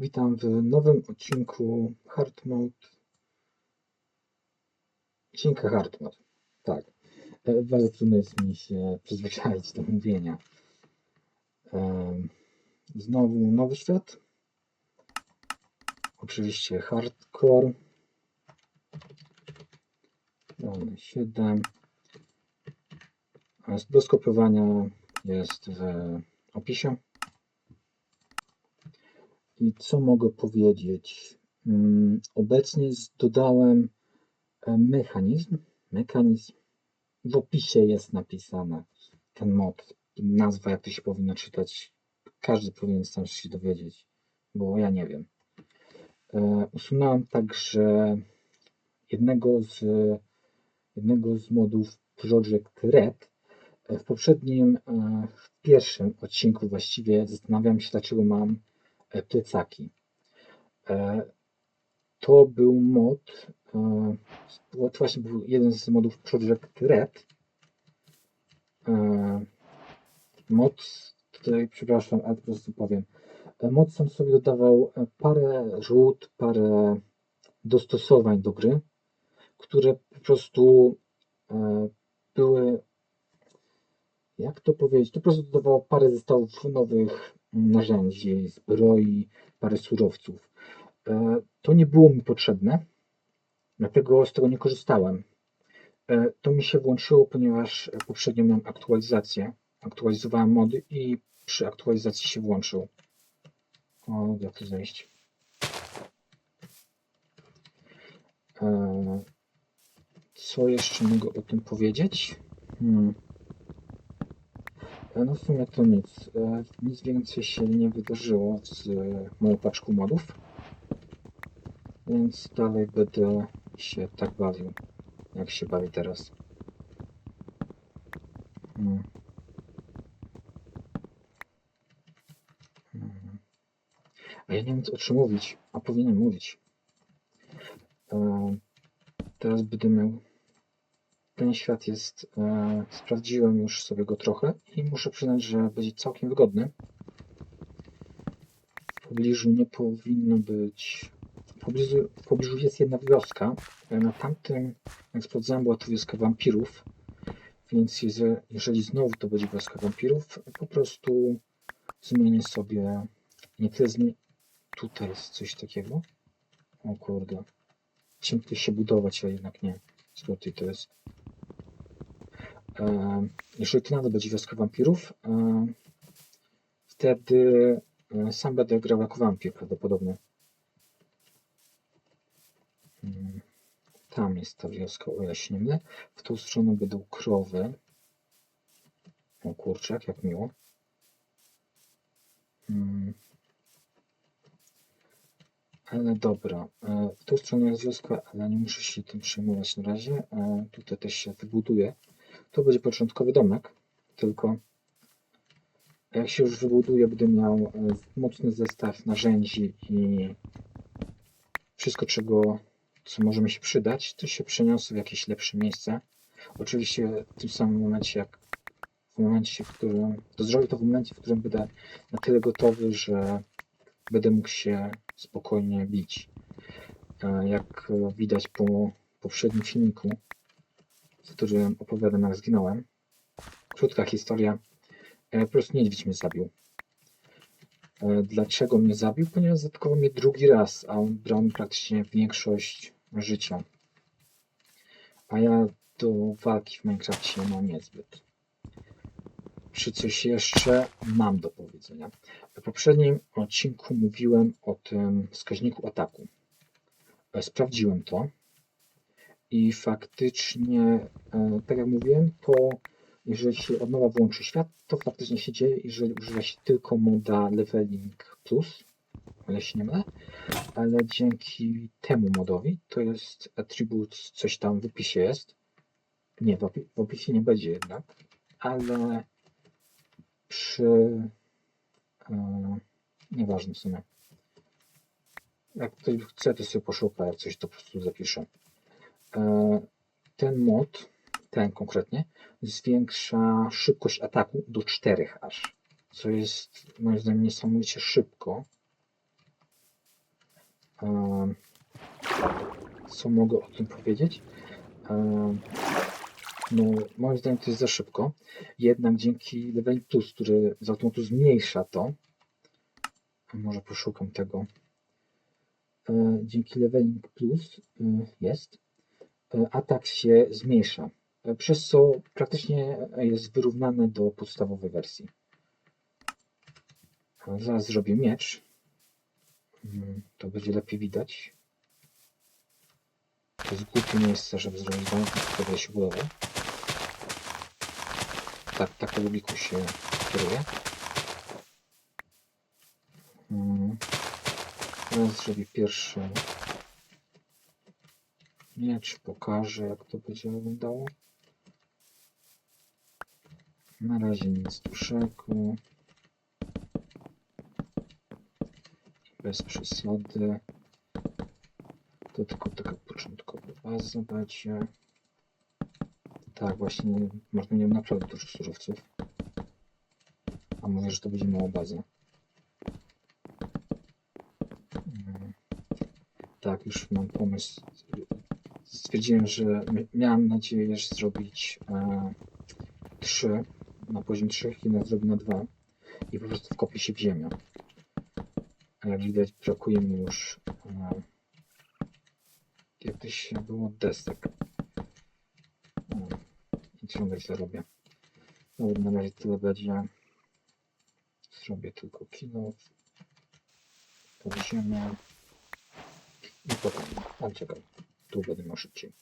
Witam w nowym odcinku Hard Mode. Odcinka Hard Mode. Tak. E, Bardzo trudno jest mi się przyzwyczaić do mówienia. Znowu nowy świat. Oczywiście hardcore. Mamy 7. A Do skopiowania jest w opisie. I co mogę powiedzieć? Mm, Obecnie dodałem e, mechanizm. Mechanizm. W opisie jest napisane ten mod. Nazwa, jak to się powinno czytać. Każdy powinien sam się dowiedzieć, bo ja nie wiem. E, Usunąłem także jednego z, jednego z modów Project Red. E, W poprzednim, w pierwszym odcinku właściwie zastanawiam się, dlaczego mam plecaki. E, To był mod, e, to właśnie był jeden z modów Project Red. E, Mod, tutaj przepraszam, ale po prostu powiem. Mod sam sobie dodawał parę rzut, parę dostosowań do gry, które po prostu były, jak to powiedzieć, to po prostu dodawało parę zestawów nowych narzędzi, zbroi, parę surowców. E, To nie było mi potrzebne, dlatego z tego nie korzystałem. E, To mi się włączyło, ponieważ poprzednio miałem aktualizację. Aktualizowałem mody i przy aktualizacji się włączył. O, jak to zejść? E, Co jeszcze mogę o tym powiedzieć? Hmm. E, No w sumie to nic. E, Nic więcej się nie wydarzyło z e, moją paczką modów. Więc dalej będę się tak bawił, jak się bawi teraz. Hmm. A ja nie wiem, o czym mówić, a powinienem mówić. Teraz będę miał. Ten świat jest. E, sprawdziłem już sobie go trochę i muszę przyznać, że będzie całkiem wygodny. W pobliżu nie powinno być. W pobliżu, w pobliżu jest jedna wioska. E, Na tamtym, jak sprawdzałem, była to wioska wampirów. Więc jeżeli znowu to będzie wioska wampirów, po prostu zmienię sobie. Nie tyle zmienię. Tutaj jest coś takiego. O kurde. Chciałem się budować, a jednak nie. Tutaj to jest? E, jeżeli to nadal będzie wioska wampirów, e, wtedy e, sam będę grał jako wampir prawdopodobnie. Mm, Tam jest ta wioska, o się nie mylę. W tą stronę będą krowy. O kurczak, jak miło. Mm. Ale dobra, w tą stronę jest wioska, ale nie muszę się tym przejmować na razie. Tutaj też się wybuduje. To będzie początkowy domek, tylko jak się już wybuduje, będę miał e, mocny zestaw narzędzi i wszystko, czego, co może mi się przydać, to się przeniosę w jakieś lepsze miejsce. Oczywiście w tym samym momencie, jak w momencie, w którym, to zrobię to w momencie, w którym będę na tyle gotowy, że będę mógł się spokojnie bić. E, Jak widać po poprzednim filmiku, którym opowiadam, jak zginąłem. Krótka historia. E, prostu niedźwiedź mnie zabił. E, Dlaczego mnie zabił? Ponieważ zaatakował mnie drugi raz, a on brał mi praktycznie większość życia. A ja do walki w Minecrafcie mam niezbyt. Czy coś jeszcze mam do powiedzenia? W poprzednim odcinku mówiłem o tym wskaźniku ataku. E, Sprawdziłem to i faktycznie, e, tak jak mówiłem, to jeżeli się od nowa włączy świat, to faktycznie się dzieje, jeżeli używa się tylko moda Leveling Plus, ale się nie mylę, ale dzięki temu modowi, to jest attribut, coś tam w opisie jest, nie, w, opi- w opisie nie będzie jednak, ale przy, e, nieważne w sumie, jak ktoś chce, to sobie poszuka, jak coś to po prostu zapiszę. E, Ten mod, ten konkretnie, zwiększa szybkość ataku do 4 aż, co jest moim zdaniem niesamowicie szybko. Em, Co mogę o tym powiedzieć? Em, No, moim zdaniem to jest za szybko. Jednak dzięki Level Plus, który z automatu zmniejsza to, może poszukam tego. E, Dzięki Leveling Plus e, jest, e, atak się zmniejsza, e, przez co praktycznie jest wyrównane do podstawowej wersji. Zaraz zrobię miecz. Mm, To będzie lepiej widać. To jest głupie miejsce, żeby zrobić bank, wtedy się udało. Tak, taką logiką się kieruje. Mm. Teraz zrobię pierwszy miecz, pokażę jak to będzie wyglądało. Na razie nic dużego. Bez przesady. To tylko taka początkowa baza będzie. Tak, właśnie mieć naprawdę dużo surowców. A mówię, że to będzie mała baza. Mm. Tak, już mam pomysł. Stwierdziłem, że mi- miałem nadzieję, że zrobić e, 3 na poziom 3, jednak zrobię na 2 i po prostu wkopię się w ziemię. A jak widać, brakuje mi już e, kiedyś było desek. E, I ciągle źle robię. Dobra, na razie tyle będzie. Zrobię tylko kilo. Pod ziemię. I potem. A czekaj. Tu będę miał szybciej.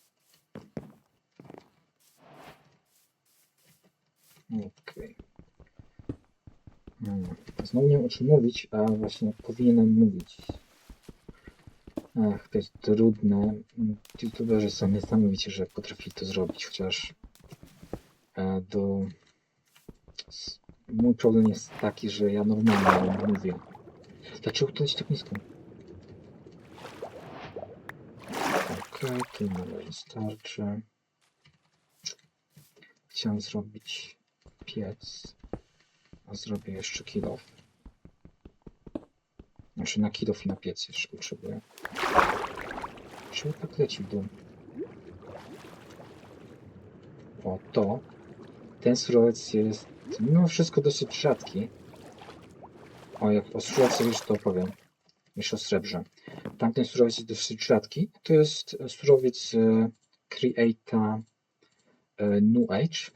Okej. Hmm. Znowu nie o czym mówić, a właśnie powinienem mówić. Ach, to jest trudne. YouTuberzy są niesamowici, że potrafili to zrobić, chociaż e, do... Mój problem jest taki, że ja normalnie mówię. Dlaczego to jest tak nisko? Okej, tu na razie starczy. Chciałem zrobić piec, a zrobię jeszcze kilof. Znaczy na kilof i na piec jeszcze potrzebuję. Czemu tak leci w dół? O, to. Ten surowiec jest mimo wszystko dosyć rzadki. O, jak o surowcu już to opowiem. Jeszcze o srebrze. Tamten surowiec jest dosyć rzadki. To jest surowiec e, Creata e, New Age.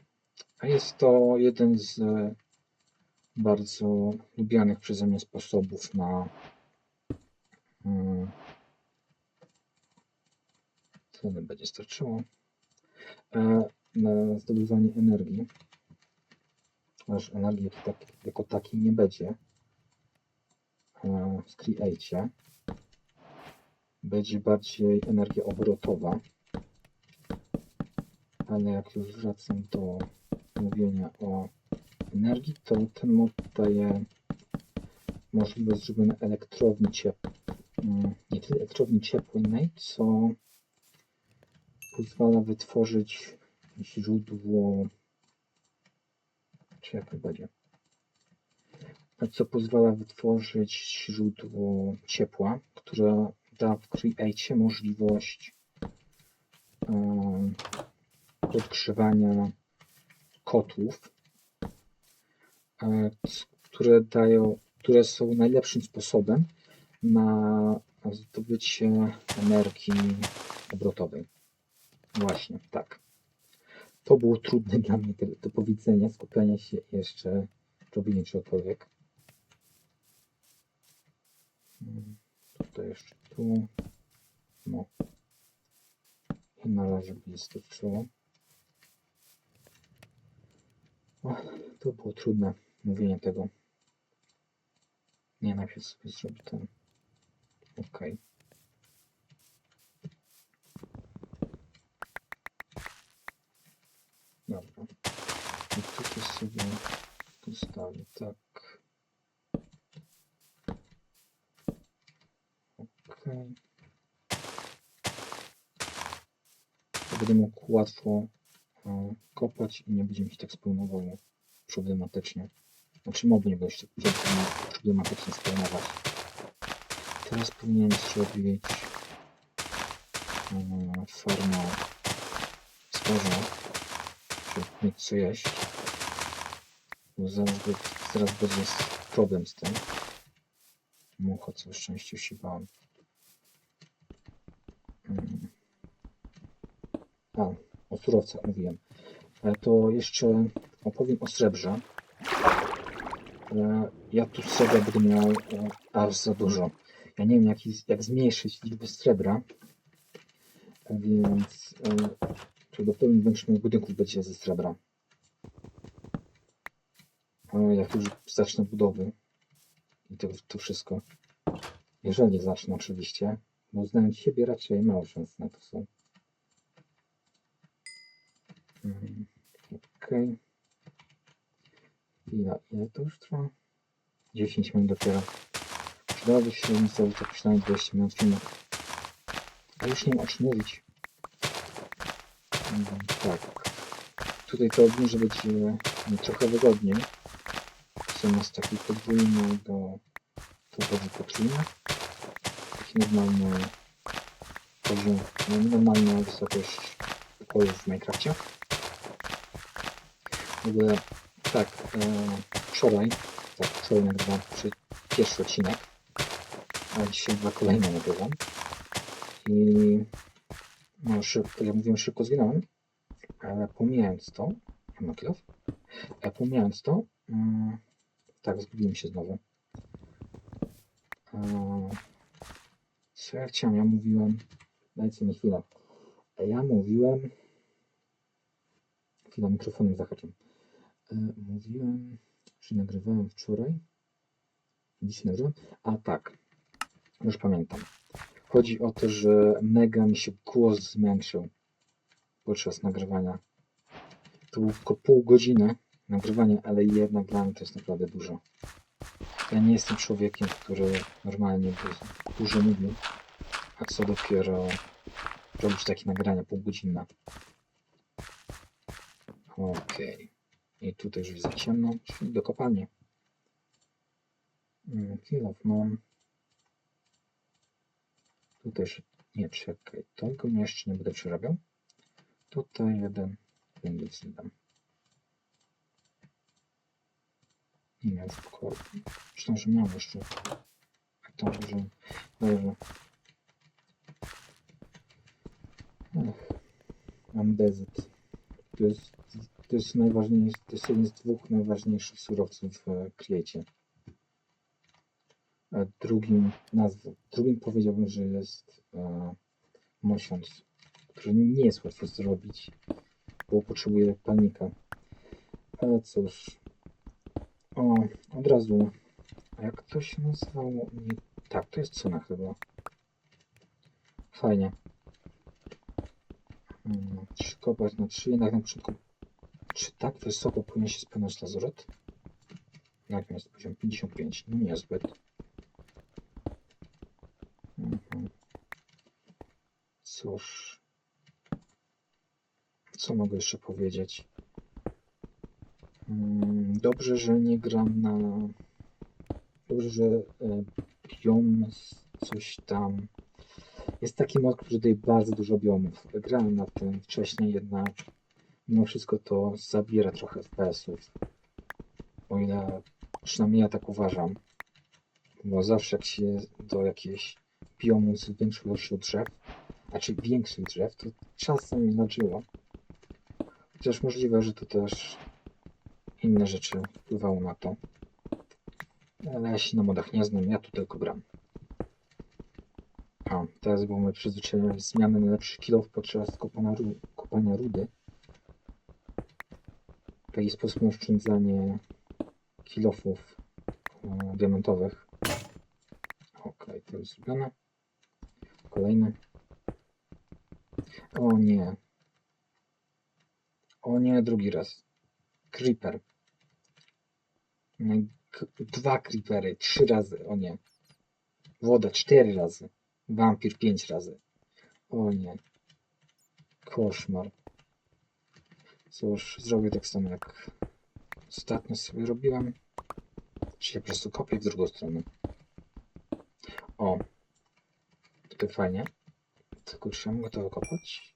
A jest to jeden z e, bardzo lubianych przeze mnie sposobów na mm, co nam będzie starczyło na zdobywanie energii. Aż energii jako, tak, jako takiej nie będzie w Create. Będzie bardziej energia obrotowa. Ale jak już wracam do mówienia o energii, to ten mod daje możliwość zrobienia elektrowni ciepłej. Nie tyle elektrowni ciepłej, co pozwala wytworzyć źródło, czy jak to będzie, co pozwala wytworzyć źródło ciepła, które da w Create możliwość em, podgrzewania kotłów, e, które dają, które są najlepszym sposobem na zdobycie energii obrotowej. Właśnie, tak. To było trudne dla mnie do, do powiedzenia, skupiania się jeszcze robienie czegokolwiek. Mm, Tutaj jeszcze tu. No. I na razie by starczyło. O, to było trudne mówienie tego. Nie, najpierw sobie zrobię ten. Ok. Dobra. I tutaj sobie postawię tak. To będę mógł łatwo e, kopać i nie będzie mi się tak spawnowało problematycznie. Znaczy moby nie będą się tak problematycznie spawnować. teraz powinienem zrobić e, farmę zboża, żeby mieć co jeść. Bo zaraz, zaraz będzie problem z tym. Mucha, co szczęście się bałem. Mm. A, o surowcach mówiłem. E, To jeszcze opowiem o srebrze. E, Ja tu sobie będę miał e, aż za dużo. Ja nie wiem, jak, jak zmniejszyć liczbę srebra, więc prawdopodobnie większość moich budynków będzie ze srebra. Jak już zacznę budowy i to, to wszystko. Jeżeli zacznę oczywiście, bo znając siebie raczej mało szans na to są. Okej. Ile, ile to już trwa? 10 minut dopiero. Przydałoby się mi zrobić tak przynajmniej 20 minut filmu. A już nie wiem o czym mówić. Mm, Tak. Tutaj to może być e, trochę wygodniej. Zamiast taki podwójny do to będzie potrójny. Taki normalny poziom, no, normalna wysokość pokoju w Minecrafcie. W ogóle tak, e, wczoraj, tak, wczoraj nagrywam pierwszy odcinek, a dzisiaj dwa kolejne nagrywam. I no, szybko, ja mówiłem szybko zwinąłem, ale pomijając to, mam kilof, e, pomijając to, mm, tak, zgubiłem się znowu. E, co ja chciałem? Ja mówiłem, dajcie mi chwilę. E, Ja mówiłem, chwila, mikrofonem zahaczam. E, Mówiłem, że nagrywałem wczoraj. Dzisiaj nagrywam? A tak, już pamiętam. Chodzi o to, że mega mi się głos zmęczył podczas nagrywania. To było tylko pół godziny nagrywania, ale jednak dla mnie to jest naprawdę dużo. Ja nie jestem człowiekiem, który normalnie du- dużo mówi, a co dopiero robić takie nagrania półgodzinne. Okej. I tutaj już jest za ciemno, czyli do kopalni. Mm, Kilof mam. Tutaj jeszcze... Nie, czekaj. Tego jeszcze nie będę przerabiał. Tutaj jeden węgiel dam. Nie miał w pokoju. Myślałem, że miał jeszcze. A tam że... Dobrze. Ech. Mam dezyt. To jest, to jest najważniejszy, to jest jeden z dwóch najważniejszych surowców w Create. A drugim nazwą, drugim powiedziałbym, że jest e, mosiąc, który nie jest łatwo zrobić, bo potrzebuje panika. Ale cóż. O, od razu. A jak to się nazywało? Nie, tak, to jest cena chyba. Fajnie. Hmm, trzy kopać na trzy, jednak na początku. Czy tak wysoko powinien się spełniać lazuret? Jak jest poziom 55? No niezbyt. Mhm. Cóż. Co mogę jeszcze powiedzieć? Mm, Dobrze, że nie gram na. Dobrze, że e, biom coś tam. Jest taki mod, który daje bardzo dużo biomów. Grałem na tym wcześniej, jednak mimo wszystko to zabiera trochę FPS-ów. O ile przynajmniej ja tak uważam. Bo zawsze jak się do jakiejś biomu z większą ilością drzew, znaczy większych drzew, to czasem mi nadziło. Chociaż możliwe, że to też inne rzeczy wpływało na to. Ale ja się na modach nie znam, ja tu tylko gram. A, teraz było moje przyzwyczajenie zmiany na lepszy kilof podczas kopania, ru kopania rudy. W taki sposób oszczędzanie kilofów e, diamentowych. Ok, to jest zrobione. Kolejny. O nie. O nie, drugi raz. Creeper. Dwa creepery, trzy razy, o nie. Woda cztery razy. Wampir pięć razy. O nie. Koszmar. Cóż, zrobię tak samo jak ostatnio sobie robiłem. Czyli po prostu kopię w drugą stronę. O, To fajnie. Tylko czy ja mogę to wykopać?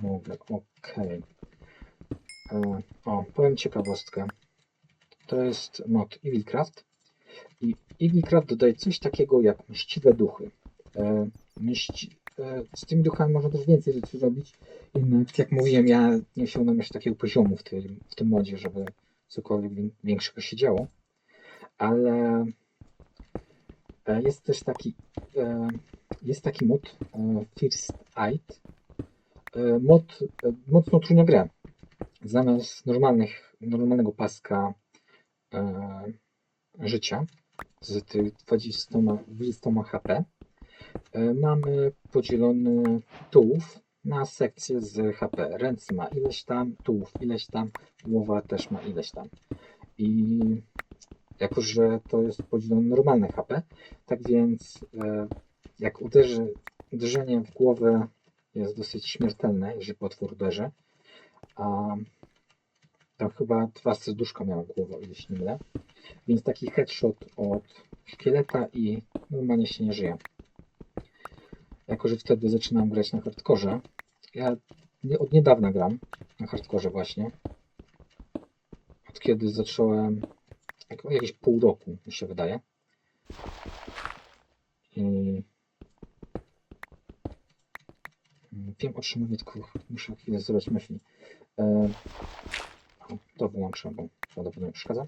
Mogę, okej. E, O, powiem ciekawostkę. To jest mod Evilcraft. I Evilcraft dodaje coś takiego jak mściwe duchy. E, Mści... e, Z tymi duchami można też więcej rzeczy robić. Jednak, jak mówiłem, ja nie osiągnąłem jeszcze takiego poziomu w tym, w tym modzie, żeby cokolwiek wię- większego się działo. Ale e, jest też taki e, jest taki mod First Aid. Mod mocno utrudnia grę. Zamiast normalnych, normalnego paska życia z tych 20, 20 HP mamy podzielony tułów na sekcje z HP. Ręce ma ileś tam, tułów ileś tam, głowa też ma ileś tam. I jako, że to jest podzielone normalne HP, tak więc e, jak uderzy, uderzenie w głowę jest dosyć śmiertelne, jeżeli potwór uderzy, a tam chyba dwa serduszka miała głowa, się nie mylę. Więc taki headshot od szkieleta i normalnie się nie żyje. Jako, że wtedy zaczynam grać na hardkorze. Ja od niedawna gram na hardkorze właśnie. Od kiedy zacząłem jak, jakieś pół roku, mi się wydaje. I Wiem o czym mówię, tylko muszę chwilę zrobić myśli. E, to wyłączę, bo prawdopodobnie przeszkadza.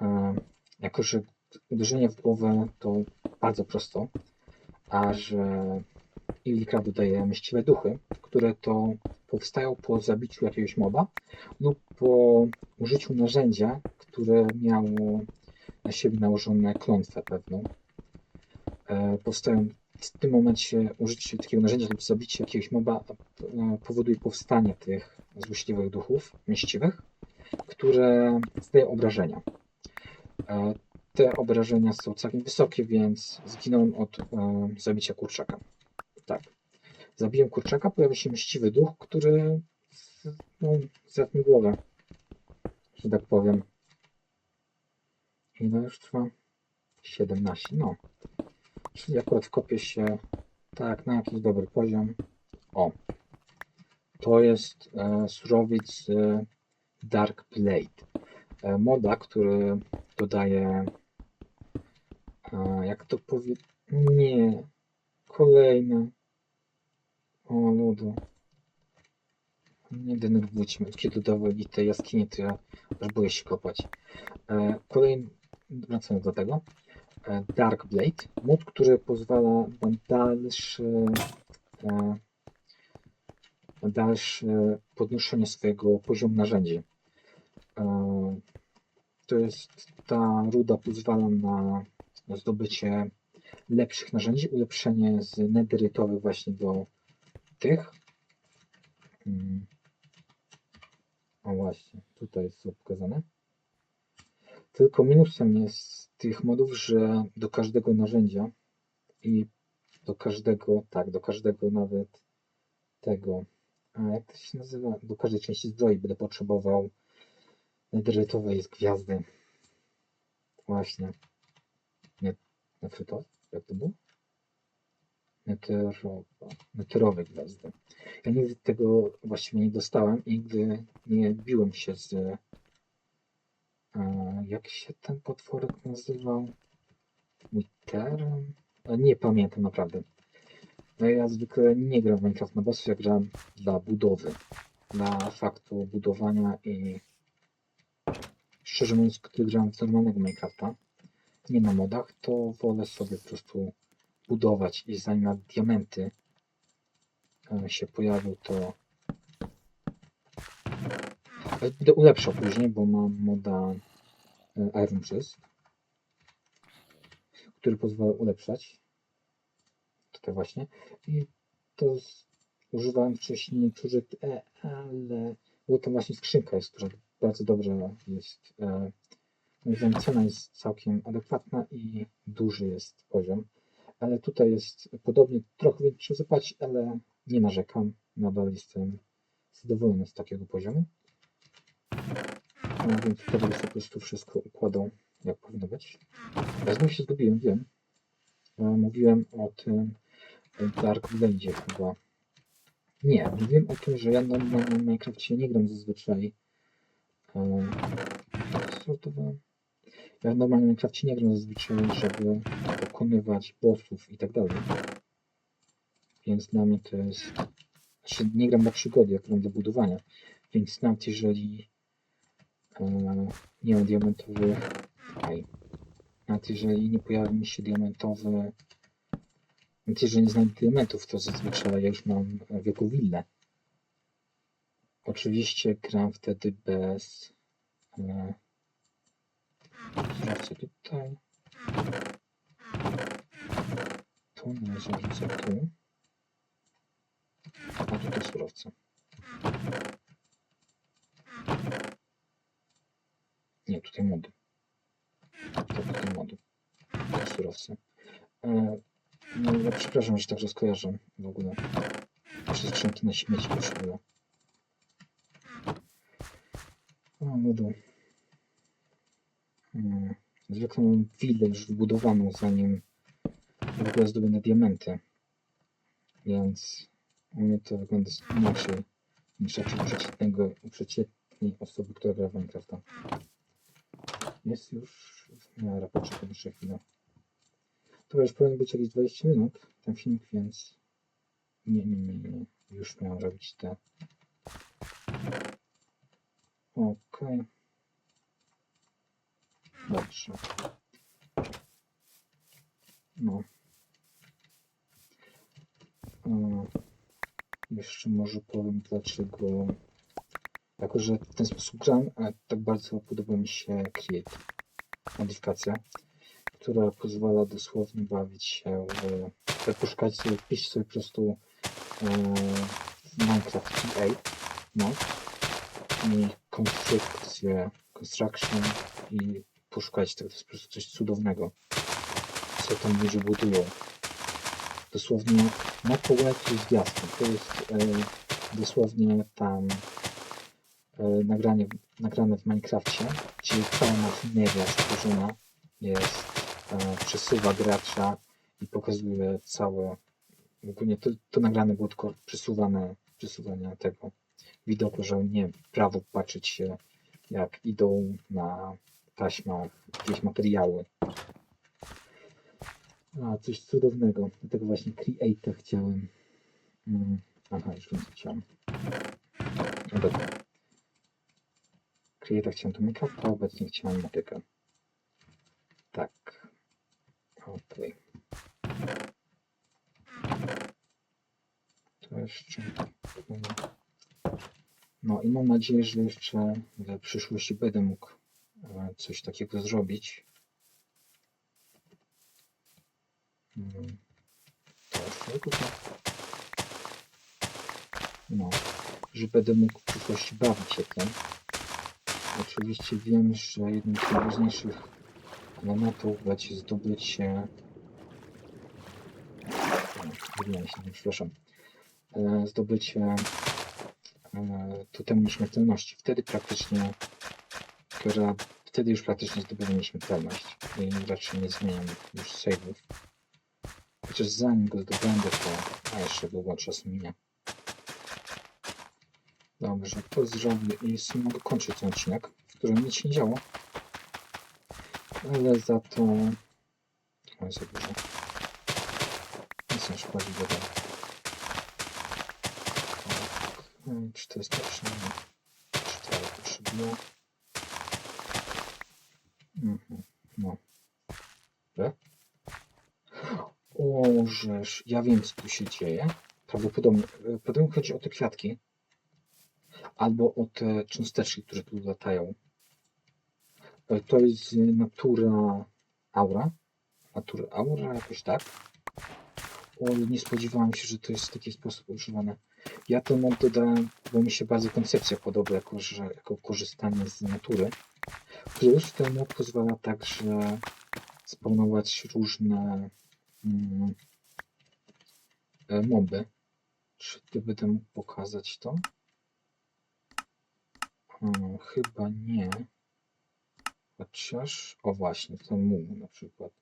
E, jako, że uderzenie w głowę to bardzo prosto, a że Illikra dodaje myśliwe duchy, które to powstają po zabiciu jakiegoś moba lub po użyciu narzędzia, które miało na siebie nałożone klątwę pewną. E, powstają w tym momencie użycie takiego narzędzia lub zabicie jakiegoś moba e, powoduje powstanie tych złośliwych duchów mieściwych, które zdają obrażenia. Te obrażenia są całkiem wysokie, więc zginąłem od e, zabicia kurczaka. Tak. Zabiłem kurczaka, pojawił się mściwy duch, który no, zjadł mi głowę, że tak powiem. Ile już trwa? 17, no. Czyli akurat wkopię się tak na jakiś dobry poziom. O. To jest e, surowiec e, Dark Blade. E, moda, który dodaje e, jak to powie... Nie. Kolejne. O ludu. Nie denerwujcie. Kiedy dodawali te jaskinie, to ja aż się kopać. E, kolejny, wracając do tego. Dark Blade, mod, który pozwala na dalsze, na dalsze podnoszenie swojego poziomu narzędzi. E, To jest ta ruda pozwala na zdobycie lepszych narzędzi, ulepszenie z nederytowych właśnie do tych. Mm. O właśnie, tutaj jest to pokazane. Tylko minusem jest tych modów, że do każdego narzędzia i do każdego, tak, do każdego nawet tego, jak to się nazywa, do każdej części zbroi będę potrzebował nederytowej z gwiazdy. Właśnie. Nie? Jak to było? Neterowej gwiazdy. Ja nigdy tego właściwie nie dostałem i nigdy nie biłem się z E, jak się ten potworek nazywał? Witterem? E, Nie pamiętam naprawdę. No ja zwykle nie gram w Minecraft na bossów, ja gram dla budowy. Dla faktu budowania i szczerze mówiąc, gdy gram w normalnego Minecrafta, nie na modach, to wolę sobie po prostu budować i zanim na diamenty e, się pojawią, to Będę ulepszał później, bo mam moda e, Iron Chest, który pozwala ulepszać. Tutaj właśnie. I to z, używałem wcześniej Project E, ale była to właśnie skrzynka jest, która bardzo dobrze jest. E, moim cena jest całkiem adekwatna i duży jest poziom. Ale tutaj jest podobnie, trochę większy zapłacić, ale nie narzekam. Nadal jestem zadowolony z takiego poziomu. No więc wtedy już po prostu wszystko układał jak powinno być. Ja znowu się zgubiłem, wiem. E, Mówiłem o tym w Dark będzie chyba. Nie, wiem o tym, że ja na, na Minecrafcie nie gram zazwyczaj. Um, sortowałem. Ja w normalnym Minecrafcie nie gram zazwyczaj, żeby pokonywać bossów i tak dalej. Więc dla mnie to jest... Znaczy nie gram na przygody, jak gram do budowania. Więc nawet jeżeli e, nie mam diamentowy... Aj. Nawet jeżeli nie pojawi mi się diamentowy... Nawet jeżeli nie znajdę diamentów, to zazwyczaj ja już mam wielką willę. Oczywiście gram wtedy bez... Zobaczcie tutaj. Tu należy wrzucę tu. A tutaj surowce. Nie, tutaj mody. Tak, tutaj mody. Tutaj surowce. No, ja przepraszam, że tak rozkojarzam w ogóle. Przez skrzynki na śmieci potrzebuję. O, modu. Hmm. Zwykle mam willę już wybudowaną, zanim w ogóle zdobędę diamenty. Więc u mnie to wygląda inaczej niż raczej u przeciętnego, przeciętnej osoby, która gra w Minecrafta. Jest już w miarę poczekaj jeszcze chwilę. To już powinien być jakieś 20 minut ten filmik, więc nie, nie, nie, nie. Już miałem robić te. Okej. Dobrze. No. E, jeszcze może powiem dlaczego. Jako, że w ten sposób gram, a tak bardzo podoba mi się Create. Modyfikacja, która pozwala dosłownie bawić się w... Wypuszczać sobie, wpisz sobie po prostu e, Minecraft PA, no. I konstrukcję, construction i poszukać tego. To jest po prostu coś cudownego. Co tam ludzie budują. Dosłownie na połecie zwiastun. To jest e, dosłownie tam e, nagranie, nagrane w Minecrafcie, gdzie cała maszyneria stworzona jest, e, przesuwa gracza i pokazuje całe, ogólnie to, to nagrane było tylko przesuwane, przesuwanie tego widoku, że nie w prawo patrzeć się jak idą na taśmach jakieś materiały. A, coś cudownego. Dlatego właśnie Creator chciałem. Mm. Aha, już wiem co chciałem. No dobra. Creator chciałem to Minecrafta, obecnie chciałem motykę. Tak. Okej. To jeszcze... No i mam nadzieję, że jeszcze w przyszłości będę mógł e, coś takiego zrobić. Mm. Teraz tylko tak. No, że będę mógł w przyszłości bawić się tym. Oczywiście wiem, że jednym z najważniejszych elementów będzie zdobycie... Wymienię się, przepraszam. E, Zdobycie E, totemu śmiertelności. Wtedy praktycznie, która, wtedy już praktycznie zdobywamy śmiertelność i raczej nie zmieniam już save'ów. Chociaż zanim go zdobędę, to a jeszcze długo czas minie. Dobrze, to zrobię i z kończyć ten odcinek, w którym nic się nie działo. Ale za to... Oj, za dużo. Nie są szkodliwe. 480 4 potrzebują. Mhm, no. Tak? O, żeż, ja wiem co tu się dzieje. Prawdopodobnie, e, prawdopodobnie chodzi o te kwiatki. Albo o te cząsteczki, które tu latają. E, to jest natura aura. Natura aura, jakoś tak. O, nie spodziewałam się, że to jest w taki sposób używane. Ja ten mod dodałem, bo mi się bardzo koncepcja podoba, jako, że, jako korzystanie z natury. Plus ten mod pozwala także spawnować różne mm, e, moby. Czy będę mógł pokazać to? Hmm, chyba nie. Chociaż, o właśnie, ten muł na przykład.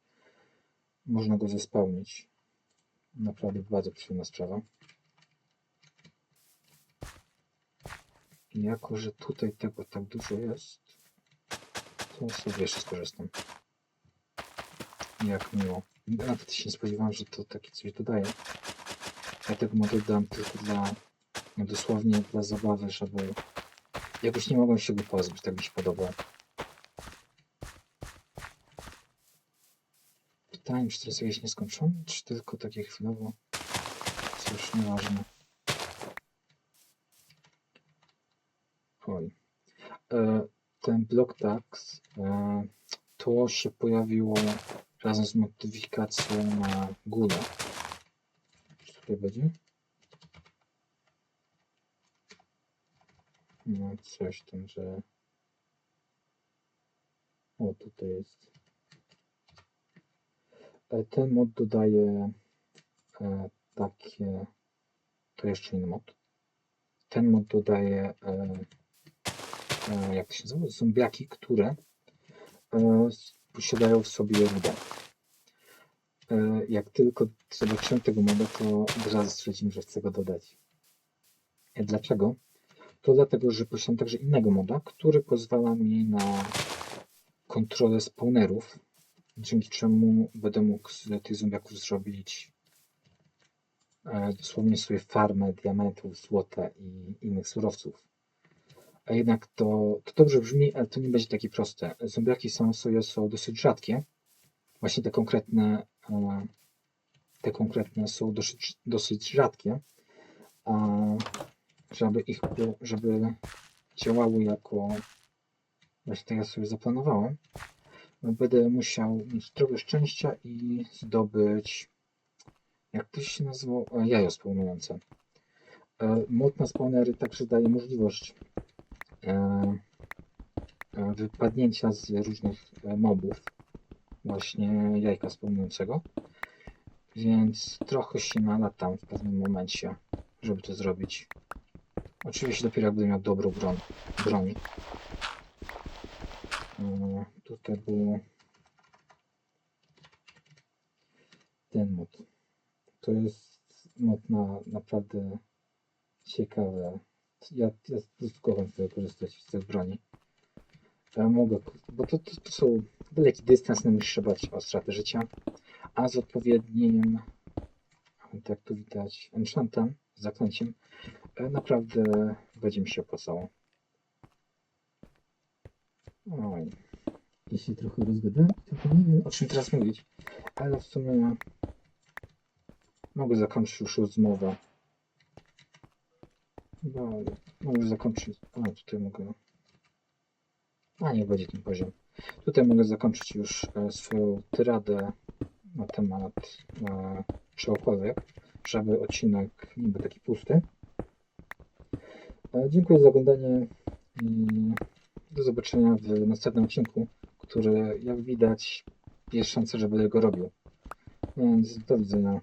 Można go zespełnić. Naprawdę bardzo przyjemna sprawa. Jako, że tutaj tego tak dużo jest, to sobie jeszcze skorzystam. Jak miło. Nawet się nie spodziewałem, że to takie coś dodaje. Ja tego modu dam tylko dla, no dosłownie dla zabawy, żeby jakoś nie mogłem się go pozbyć, tak mi się podoba. Pytanie, czy jest jakieś nieskończone, czy tylko takie chwilowo? Cóż, nieważne. Oj. E, ten blok tax, e, to się pojawiło razem z modyfikacją na górę. Tutaj będzie? No coś tam, że... O, tutaj jest. E, Ten mod dodaje e, takie... To jeszcze inny mod. Ten mod dodaje... E, jak się nazywa? Zombiaki, które e, posiadają w sobie rudę. E, jak tylko zobaczyłem tego moda, to od razu stwierdziłem, że chcę go dodać. Dlaczego? To dlatego, że posiadam także innego moda, który pozwala mi na kontrolę spawnerów, dzięki czemu będę mógł z tych zombiaków zrobić dosłownie sobie farmę diamentów, złota i innych surowców. A jednak to, to dobrze brzmi, ale to nie będzie takie proste. Zombiaki sobie są dosyć rzadkie. Właśnie te konkretne, e, te konkretne są dosyć, dosyć rzadkie. A żeby ich, żeby działały jako właśnie tak jak sobie zaplanowałem, no będę musiał mieć trochę szczęścia i zdobyć jak to się nazywało? E, Jajo spełniające. E, Mod na spawnery także daje możliwość wypadnięcia z różnych e, mobów właśnie jajka spełniającego. Więc trochę się nalatam w pewnym momencie, żeby to zrobić. Oczywiście dopiero jak będę miał dobrą broń. broń. E, Tutaj było ten mod. To jest mod na naprawdę ciekawe. Ja, ja sobie korzystać z tych broni. Ja mogę, bo to, to, to są daleki dystans, nie musisz bać o stratę życia, a z odpowiednim, tak tu widać, enchantem, zaklęciem, e, naprawdę będzie mi się opłacało. Oj. Jeśli trochę rozgadałem, tylko nie wiem o czym teraz mówić, ale w sumie mogę zakończyć już rozmowę. Chyba mogę już zakończyć. A tutaj mogę. A nie będzie ten poziom. Tutaj mogę zakończyć już e, swoją tyradę na temat e, czegokolwiek, żeby odcinek nie był taki pusty. E, dziękuję za oglądanie i do zobaczenia w następnym odcinku, który jak widać jest szansa, że będę go robił. Więc do widzenia.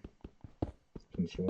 Się.